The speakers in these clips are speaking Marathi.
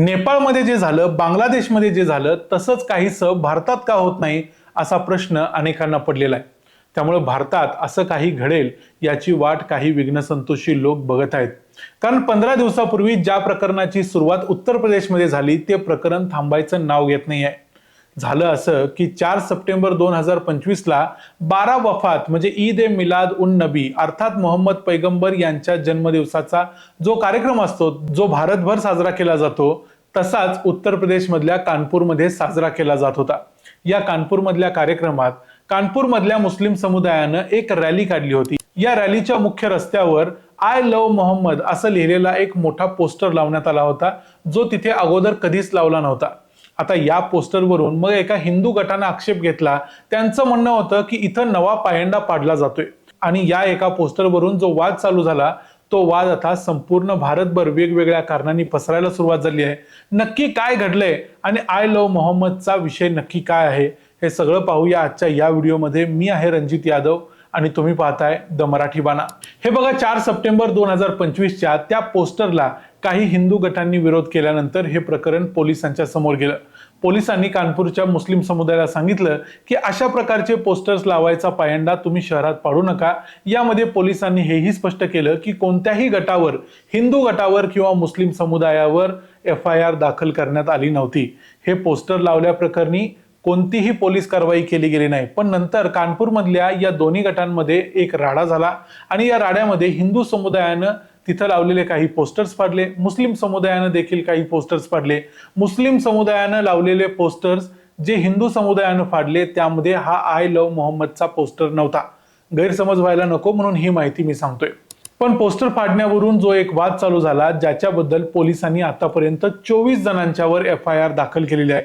नेपाळमध्ये जे झालं बांगलादेशमध्ये जे झालं तसंच काहीसं भारतात का होत नाही असा प्रश्न अनेकांना पडलेला आहे. त्यामुळे भारतात असं काही घडेल याची वाट काही विघ्नसंतोषी लोक बघत आहेत. कारण पंधरा दिवसापूर्वी ज्या प्रकरणाची सुरुवात उत्तर प्रदेशमध्ये झाली ते प्रकरण थांबायचं नाव घेत नाही आहे. झालं असं की चार सप्टेंबर दोन हजार पंचवीसला बारा वफात म्हणजे ईद ए मिलाद उन नबी अर्थात मोहम्मद पैगंबर यांच्या जन्मदिवसाचा जो कार्यक्रम असतो जो भारतभर साजरा केला जातो तसाच उत्तर प्रदेशमधल्या कानपूरमध्ये साजरा केला जात होता. या कानपूरमधल्या कार्यक्रमात कानपूरमधल्या मुस्लिम समुदायानं एक रॅली काढली होती. या रॅलीच्या मुख्य रस्त्यावर आय लव्ह मोहम्मद असं लिहिलेला एक मोठा पोस्टर लावण्यात आला होता जो तिथे अगोदर कधीच लावला नव्हता. आता या पोस्टरवरून मग एका हिंदू गटानं आक्षेप घेतला. त्यांचं म्हणणं होतं की इथं नवा पायंडा पाडला जातोय. आणि या एका पोस्टरवरून जो वाद चालू झाला तो वाद आता संपूर्ण भारतभर वेगवेगळ्या कारणांनी पसरायला सुरुवात झाली आहे. नक्की काय घडलंय आणि आय लव मोहम्मदचा विषय नक्की काय आहे हे सगळं पाहूया आजच्या या व्हिडिओमध्ये. मी आहे रणजित यादव. आणि तुम्ही पाहताय द मराठी बाणा. हे बघा चार सप्टेंबर दोन हजार पंचवीसच्या त्या पोस्टरला काही हिंदू गटांनी विरोध केल्यानंतर हे प्रकरण पोलिसांच्या समोर गेलं. पोलिसांनी कानपूरच्या मुस्लिम समुदायाला सांगितलं की अशा प्रकारचे पोस्टर्स लावायचा पायंडा तुम्ही शहरात पाडू नका. यामध्ये पोलिसांनी हेही स्पष्ट केलं की कोणत्याही गटावर हिंदू गटावर किंवा मुस्लिम समुदायावर एफ आय आर दाखल करण्यात आली नव्हती. हे पोस्टर लावल्याप्रकरणी कोणतीही पोलीस कारवाई केली गेली नाही. पण नंतर कानपूरमधल्या या दोन्ही गटांमध्ये एक राडा झाला आणि या राड्यामध्ये हिंदू समुदायानं तिथं लावलेले काही पोस्टर्स पाडले मुस्लिम समुदायानं देखील काही पोस्टर्स पाडले मुस्लिम समुदायानं लावलेले पोस्टर्स जे हिंदू समुदायानं फाडले त्यामध्ये हा आय लव्ह मोहम्मदचा पोस्टर नव्हता. गैरसमज व्हायला नको म्हणून ही माहिती मी सांगतोय. पण पोस्टर फाडण्यावरून जो एक वाद चालू झाला ज्याच्याबद्दल पोलिसांनी आतापर्यंत चोवीस जणांच्यावर एफ आय आर दाखल केलेली आहे.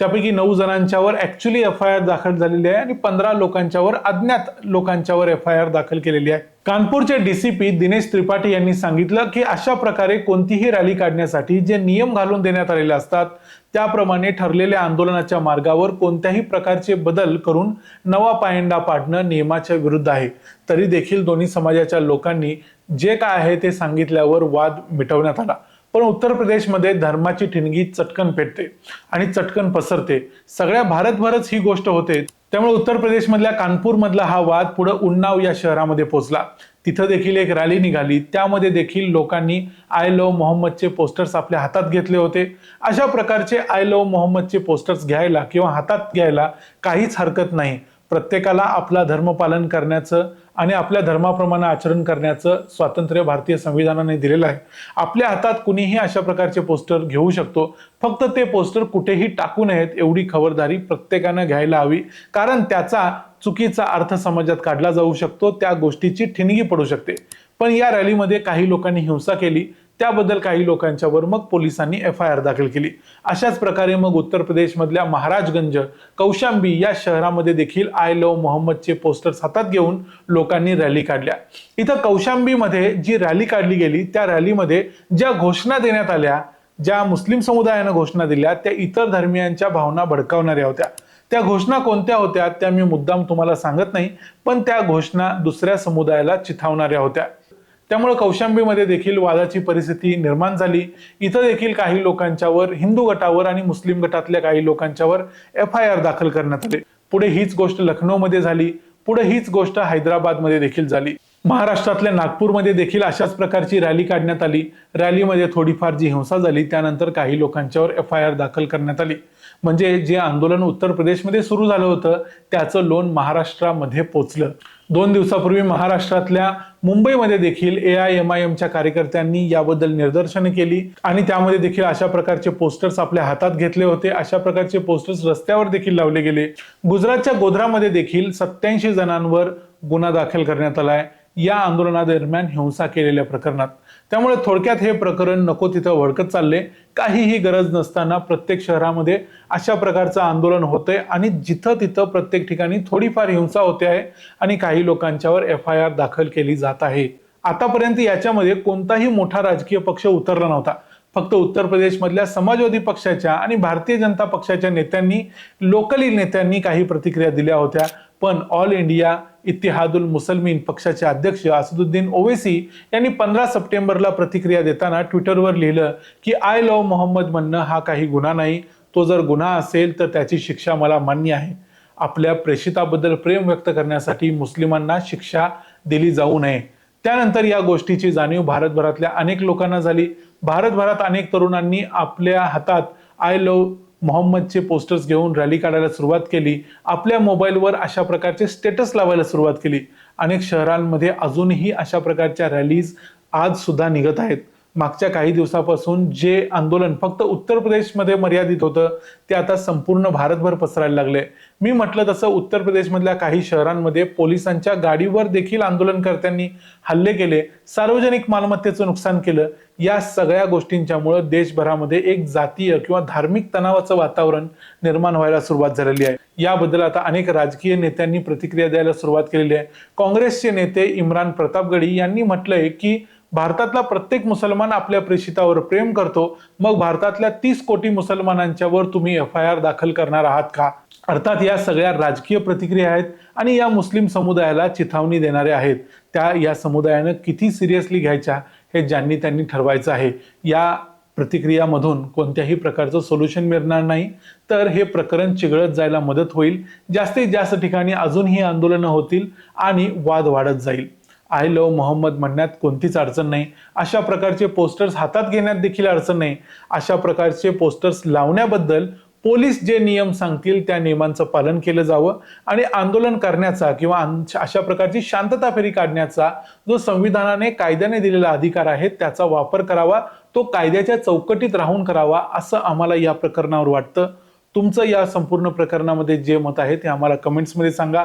त्यापैकी नऊ जणांच्यावर ऍक्च्युली एफ आय आर दाखल झालेली आहे आणि पंधरा लोकांच्यावर अज्ञात लोकांच्यावर एफ आय आर दाखल केलेली आहे. कानपूरचे डीसीपी दिनेश त्रिपाठी यांनी सांगितलं की अशा प्रकारे कोणतीही रॅली काढण्यासाठी जे नियम घालून देण्यात आलेले असतात त्याप्रमाणे ठरलेल्या आंदोलनाच्या मार्गावर कोणत्याही प्रकारचे बदल करून नवा पायंडा पाडणं नियमाच्या विरुद्ध आहे. तरी देखील दोन्ही समाजाच्या लोकांनी जे काय आहे ते सांगितल्यावर वाद मिटवण्यात आला. पण उत्तर प्रदेशमध्ये धर्माची ठिणगी चटकन पेटते आणि चटकन पसरते. सगळ्या भारतभरच ही गोष्ट होते. त्यामुळे उत्तर प्रदेशमधल्या कानपूरमधला हा वाद पुढे उन्नाव या शहरामध्ये पोहोचला तिथं देखील एक रॅली निघाली. त्यामध्ये देखील लोकांनी आय लव्ह मोहम्मदचे पोस्टर्स आपल्या हातात घेतले होते. अशा प्रकारचे आय लव्ह मोहम्मदचे पोस्टर्स घ्यायला किंवा हातात घ्यायला काहीच हरकत नाही. प्रत्येकाला आपला धर्म पालन करण्याचं आणि आपल्या धर्माप्रमाणे आचरण करण्याचं स्वातंत्र्य भारतीय संविधानाने दिलेलं आहे. आपल्या हातात कुणीही अशा प्रकारचे पोस्टर घेऊ शकतो. फक्त ते पोस्टर कुठेही टाकू नयेत एवढी खबरदारी प्रत्येकानं घ्यायला हवी. कारण त्याचा चुकीचा अर्थ समाजात काढला जाऊ शकतो. त्या गोष्टीची ठिणगी पडू शकते. पण या रॅलीमध्ये काही लोकांनी हिंसा केली. त्याबद्दल काही लोकांच्यावर मग पोलिसांनी एफ आय आर दाखल केली. अशाच प्रकारे मग उत्तर प्रदेशमधल्या महाराजगंज कौशांबी या शहरामध्ये देखील आय लव्ह मोहम्मदचे पोस्टर्स हातात घेऊन लोकांनी रॅली काढल्या. इथं कौशांबीमध्ये जी रॅली काढली गेली त्या रॅलीमध्ये ज्या घोषणा देण्यात आल्या ज्या मुस्लिम समुदायानं घोषणा दिल्या त्या इतर धर्मियांच्या भावना भडकावणाऱ्या होत्या. त्या घोषणा कोणत्या होत्या त्या मी मुद्दाम तुम्हाला सांगत नाही पण त्या घोषणा दुसऱ्या समुदायाला चिथावणाऱ्या होत्या. त्यामुळे कौशांबीमध्ये देखील वादाची परिस्थिती निर्माण झाली. इथं देखील काही लोकांच्यावर हिंदू गटावर आणि मुस्लिम गटातल्या काही लोकांच्यावर एफ आय आर दाखल करण्यात आले. पुढे हीच गोष्ट लखनौमध्ये झाली. पुढे हीच गोष्ट हैदराबादमध्ये देखील झाली. महाराष्ट्रातल्या नागपूरमध्ये देखील अशाच प्रकारची रॅली काढण्यात आली. रॅलीमध्ये थोडीफार जी हिंसा झाली त्यानंतर काही लोकांच्यावर एफ आय आर दाखल करण्यात आली. म्हणजे जे आंदोलन उत्तर प्रदेशमध्ये सुरू झालं होतं त्याचं लोन महाराष्ट्रामध्ये पोचलं. दोन दिवसापूर्वी महाराष्ट्रातल्या मुंबईमध्ये देखील ए आय एम आय एमच्या कार्यकर्त्यांनी याबद्दल निदर्शनं केली आणि त्यामध्ये देखील अशा प्रकारचे पोस्टर्स आपल्या हातात घेतले होते. अशा प्रकारचे पोस्टर्स रस्त्यावर देखील लावले गेले. गुजरातच्या गोधरामध्ये देखील सत्याऐंशी जणांवर गुन्हा दाखल करण्यात आलाय या आंदोलनादरम्यान हिंसा केलेल्या प्रकरणात. त्यामुळे थोडक्यात हे प्रकरण नको तिथं वळकत चालले. काहीही गरज नसताना प्रत्येक शहरामध्ये अशा प्रकारचं आंदोलन होतंय आणि जिथं तिथं प्रत्येक ठिकाणी थोडीफार हिंसा होते आहे आणि काही लोकांच्यावर एफ आय आर दाखल केली जात आहे. आतापर्यंत याच्यामध्ये कोणताही मोठा राजकीय पक्ष उतरला नव्हता. फक्त उत्तर प्रदेशमधल्या समाजवादी पक्षाच्या आणि भारतीय जनता पक्षाच्या नेत्यांनी लोकली नेत्यांनी काही प्रतिक्रिया दिल्या होत्या. पण ऑल इंडिया इतिहादुल मुसलमीन पक्षाचे अध्यक्ष असदुद्दीन ओवेसी यांनी पंधरा सप्टेंबरला प्रतिक्रिया देताना ट्विटरवर लिहिलं की आय लव्ह मोहम्मद म्हणणं हा काही गुन्हा नाही. तो जर गुन्हा असेल तर त्याची शिक्षा मला मान्य आहे. आपल्या प्रेषिताबद्दल प्रेम व्यक्त करण्यासाठी मुस्लिमांना शिक्षा दिली जाऊ नये. त्यानंतर या गोष्टीची जाणीव भारतभरातल्या अनेक लोकांना झाली. भारतभरात अनेक तरुणांनी आपल्या हातात आय लव्ह मोहम्मदचे पोस्टर्स घेऊन रॅली काढायला सुरुवात केली. आपल्या मोबाईलवर अशा प्रकारचे स्टेटस लावायला सुरुवात केली. अनेक शहरांमध्ये अजूनही अशा प्रकारच्या रॅलीज आज सुद्धा निघत आहेत. मागच्या काही दिवसापासून जे आंदोलन फक्त उत्तर प्रदेशमध्ये मर्यादित होतं ते आता संपूर्ण भारतभर पसरायला लागले. मी म्हटलं तसं उत्तर प्रदेशमधल्या काही शहरांमध्ये पोलिसांच्या गाडीवर देखील आंदोलनकर्त्यांनी हल्ले केले सार्वजनिक मालमत्तेचं नुकसान केलं. या सगळ्या गोष्टींच्यामुळं देशभरामध्ये एक जातीय किंवा धार्मिक तणावाचं वातावरण निर्माण व्हायला सुरुवात झालेली आहे. याबद्दल आता अनेक राजकीय नेत्यांनी प्रतिक्रिया द्यायला सुरुवात केलेली आहे. काँग्रेसचे नेते इम्रान प्रतापगडी यांनी म्हटलंय की भारतातला प्रत्येक मुसलमान आपल्या प्रेषितावर प्रेम करतो. मग भारतातल्या तीस कोटी मुसलमानांच्यावर तुम्ही एफ आय आर दाखल करणार आहात का? अर्थात या सगळ्या राजकीय प्रतिक्रिया आहेत आणि या मुस्लिम समुदायाला चिथावणी देणाऱ्या आहेत. त्या या समुदायानं किती सिरियसली घ्यायच्या हे ज्यांनी त्यांनी ठरवायचं आहे. या प्रतिक्रियामधून कोणत्याही प्रकारचं सोल्युशन मिळणार नाही. तर हे प्रकरण चिघळत जायला मदत होईल. जास्तीत जास्त ठिकाणी अजूनही आंदोलनं होतील आणि वाद वाढत जाईल. आय लव्ह मोहम्मद म्हणण्यात कोणतीच अडचण नाही. अशा प्रकारचे पोस्टर्स हातात घेण्यात देखील अडचण नाही. अशा प्रकारचे पोस्टर्स लावण्याबद्दल पोलीस जे नियम सांगतील त्या नियमांचं पालन केलं जावं आणि आंदोलन करण्याचा किंवा अशा प्रकारची शांतता फेरी काढण्याचा जो संविधानाने कायद्याने दिलेला अधिकार आहे त्याचा वापर करावा तो कायद्याच्या चौकटीत राहून करावा असं आम्हाला या प्रकरणावर वाटतं. तुमचं या संपूर्ण प्रकरणामध्ये जे मत आहे ते आम्हाला कमेंट्समध्ये सांगा.